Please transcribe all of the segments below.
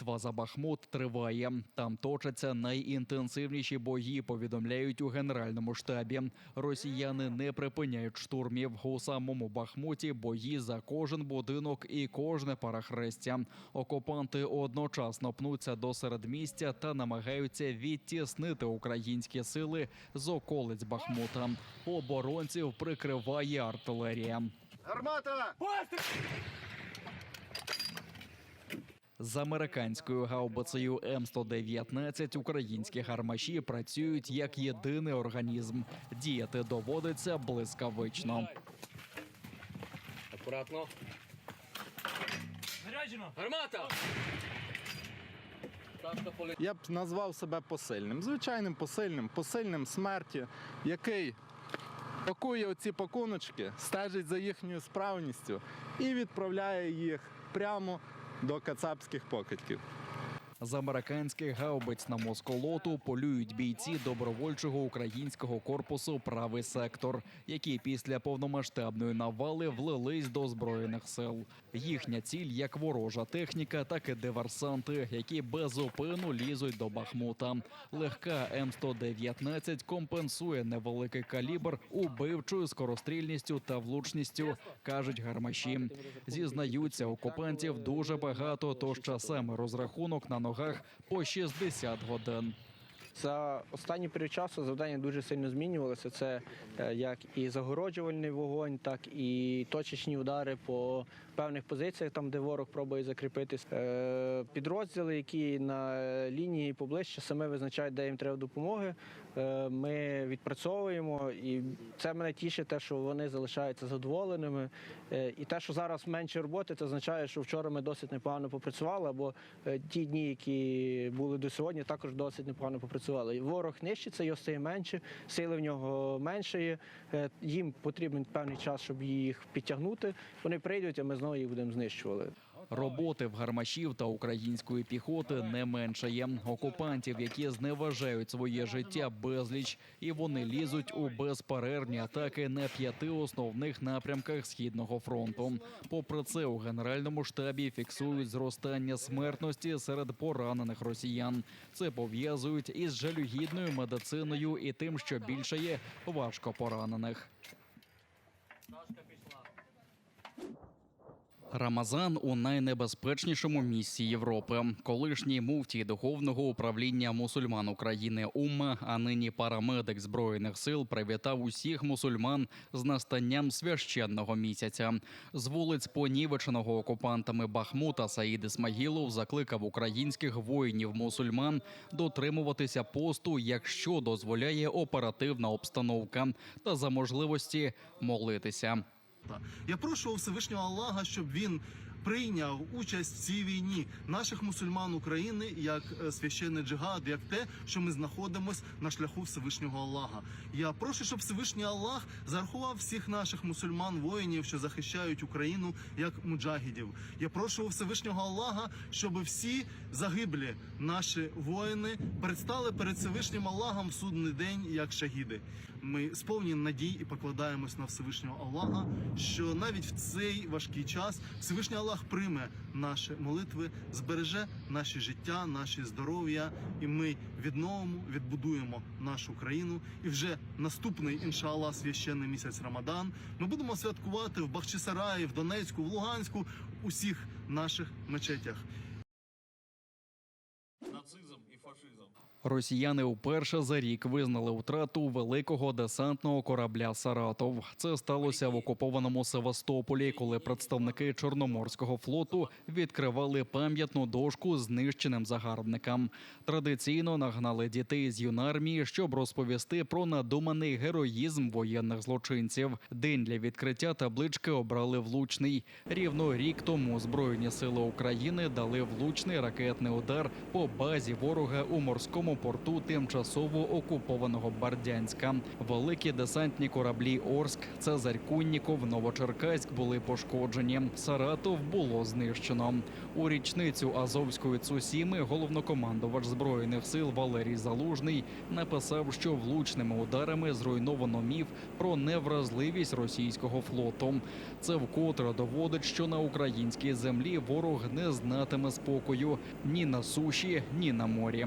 Битва за Бахмут триває. Там точаться найінтенсивніші бої. Повідомляють у генеральному штабі. Росіяни не припиняють штурмів у самому Бахмуті. Бої за кожен будинок і кожне парахрестя. Окупанти одночасно пнуться до середмістя та намагаються відтіснити українські сили з околиць Бахмута. Оборонців прикриває артилерія. Гармата! З американською гаубицею М119 українські гармаші працюють як єдиний організм. Діяти доводиться блискавично. Акуратно. Заряджено! Гармата! Я б назвав себе посильним, звичайним посильним, посильним смерті, який пакує оці пакуночки, стежить за їхньою справністю і відправляє їх прямо до кацапських покидьків. З американських гаубиць на москолоту полюють бійці добровольчого українського корпусу Правий сектор, які після повномасштабної навали влились до збройних сил. Їхня ціль як ворожа техніка, так і диверсанти, які без зупину лізуть до Бахмута. Легка М119 компенсує невеликий калібр убивчою скорострільністю та влучністю, кажуть гармаші. Зізнаються, окупантів дуже багато, тож часами розрахунок на ногах по 60 годин. За останній період часу завдання дуже сильно змінювалися. Це е, як і загороджувальний вогонь, так і точечні удари по певних позиціях, там де ворог пробує закріпитись. Е, Підрозділи, які на лінії поближче, саме визначають, де їм треба допомоги. Е, Ми відпрацьовуємо, і це мене тішить, те, що вони залишаються задоволеними. Е, І те, що зараз менше роботи, це означає, що вчора ми досить непогано попрацювали, або е, ті дні, які були до сьогодні, також досить непогано попрацювали. Ворог нищиться, його стає менше, сили в нього меншає. Е, Їм потрібен певний час, щоб їх підтягнути. Вони прийдуть, а ми знову їх будемо знищувати. Роботи в гармашів та української піхоти не меншає. Окупантів, які зневажають своє життя безліч, і вони лізуть у безперервні атаки на п'яти основних напрямках східного фронту. Попри це, у генеральному штабі фіксують зростання смертності серед поранених росіян. Це пов'язують із жалюгідною медициною і тим, що більше є важко поранених. Рамазан у найнебезпечнішому місці Європи. Колишній муфтій духовного управління мусульман України Умма, а нині парамедик збройних сил, привітав усіх мусульман з настанням священного місяця. З вулиць понівеченого окупантами Бахмута Саїд Ісмагілов закликав українських воїнів-мусульман дотримуватися посту, якщо дозволяє оперативна обстановка, та за можливості молитися. Я прошу Всевишнього Аллаха, щоб він прийняв участь в цій війні наших мусульман України як е, священний джихад, як те, що ми знаходимося на шляху Всевишнього Аллаха. Я прошу, щоб Всевишній Аллах зарахував всіх наших мусульман воїнів, що захищають Україну як муджагідів. Я прошу Всевишнього Аллаха, щоб всі загиблі наші воїни предстали перед Всевишнім Аллахом в судний день як шагіди. Ми сповнені надій і покладаємось на Всевишнього Аллаха, що навіть в цей важкий час Всевишній Аллах прийме наші молитви, збереже наші життя, наші здоров'я, і ми відновимо, відбудуємо нашу країну. І вже наступний іншаллах священний місяць Рамадан. Ми будемо святкувати в Бахчисараї, в Донецьку, в Луганську, усіх наших мечетях. Росіяни вперше за рік визнали втрату великого десантного корабля Саратов. Це сталося в окупованому Севастополі, коли представники Чорноморського флоту відкривали пам'ятну дошку знищеним загарбникам. Традиційно нагнали дітей з юнармії, щоб розповісти про надуманий героїзм воєнних злочинців. День для відкриття таблички обрали влучний. Рівно рік тому Збройні сили України дали влучний ракетний удар по базі ворога у морському порту тимчасово окупованого Бардянська. Великі десантні кораблі Орск, Цезарь Кунніков, Новочеркаськ були пошкоджені. Саратов було знищено. У річницю Азовської Цусіми головнокомандувач збройних сил Валерій Залужний написав, що влучними ударами зруйновано міф про невразливість російського флоту. Це вкотре доводить, що на українській землі ворог не знатиме спокою ні на суші, ні на морі.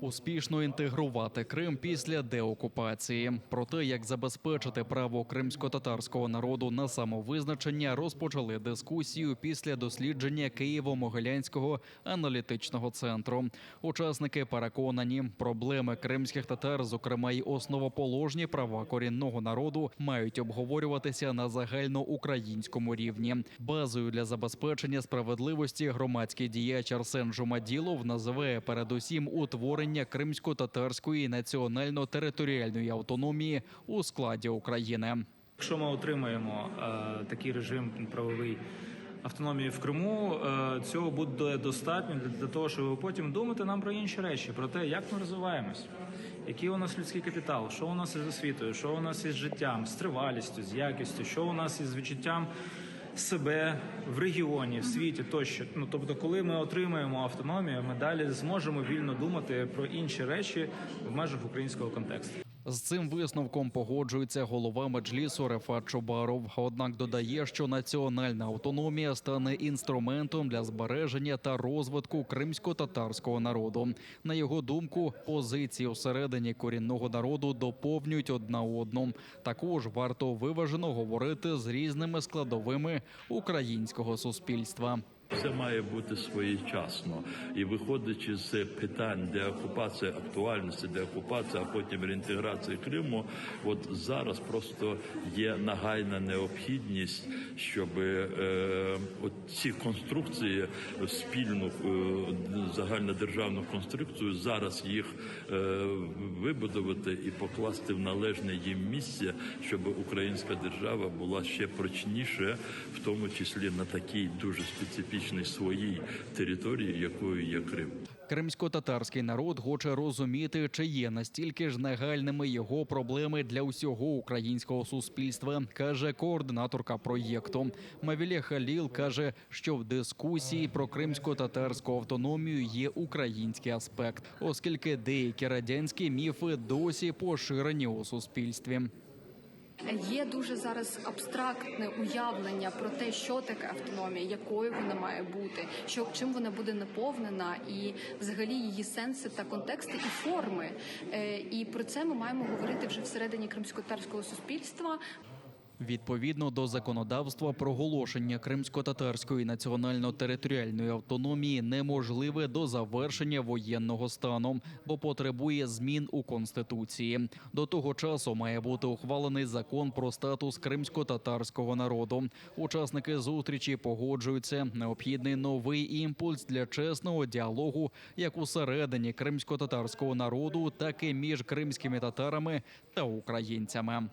Успішно інтегрувати Крим після деокупації. Про те, як забезпечити право кримсько-татарського народу на самовизначення, розпочали дискусію після дослідження Києво-Могилянського аналітичного центру. Учасники переконані, проблеми кримських татар, зокрема й основоположні права корінного народу, мають обговорюватися на загальноукраїнському рівні. Базою для забезпечення справедливості громадський діяч Арсен Жумаділов називає передусім утворення кримсько-татарської національно-територіальної автономії у складі України. Якщо ми отримаємо е, такий режим правовий автономії в Криму, е, цього буде достатньо для, для того, щоб потім думати нам про інші речі, про те, як ми розвиваємось, який у нас людський капітал, що у нас із освітою, що у нас із життям, з тривалістю, з якістю, що у нас із відчуттям себе в регіоні, в світі тощо. Ну тобто, коли ми отримаємо автономію, ми далі зможемо вільно думати про інші речі в межах українського контексту. З цим висновком погоджується голова меджлісу Рефат Чубаров. Однак додає, що національна автономія стане інструментом для збереження та розвитку кримсько-татарського народу. На його думку, позиції всередині корінного народу доповнюють одна одну. Також варто виважено говорити з різними складовими українського суспільства. Все має бути своєчасно. І виходячи з питань деокупації, актуальності деокупації, а потім реінтеграції Криму, от зараз просто є нагальна необхідність, щоб е, от ці конструкції спільну е, загальнодержавну конструкцію зараз їх е, вибудувати і покласти в належне їм місце, щоб українська держава була ще прочніше, в тому числі на такій дуже специфічній своїй території, якою є Крим. Кримсько-татарський народ хоче розуміти, чи є настільки ж нагальними його проблеми для усього українського суспільства, каже координаторка проєкту. Мавілє Халіл каже, що в дискусії про кримсько-татарську автономію є український аспект, оскільки деякі радянські міфи досі поширені у суспільстві. Є дуже зараз абстрактне уявлення про те, що таке автономія, якою вона має бути, що чим вона буде наповнена, і взагалі її сенси та контексти і форми. Е, І про це ми маємо говорити вже всередині кримсько-татарського суспільства. Відповідно до законодавства, проголошення кримсько-татарської національно-територіальної автономії неможливе до завершення воєнного стану, бо потребує змін у конституції. До того часу має бути ухвалений закон про статус кримсько-татарського народу. Учасники зустрічі погоджуються. Необхідний новий імпульс для чесного діалогу як усередині кримсько-татарського народу, так і між кримськими татарами та українцями.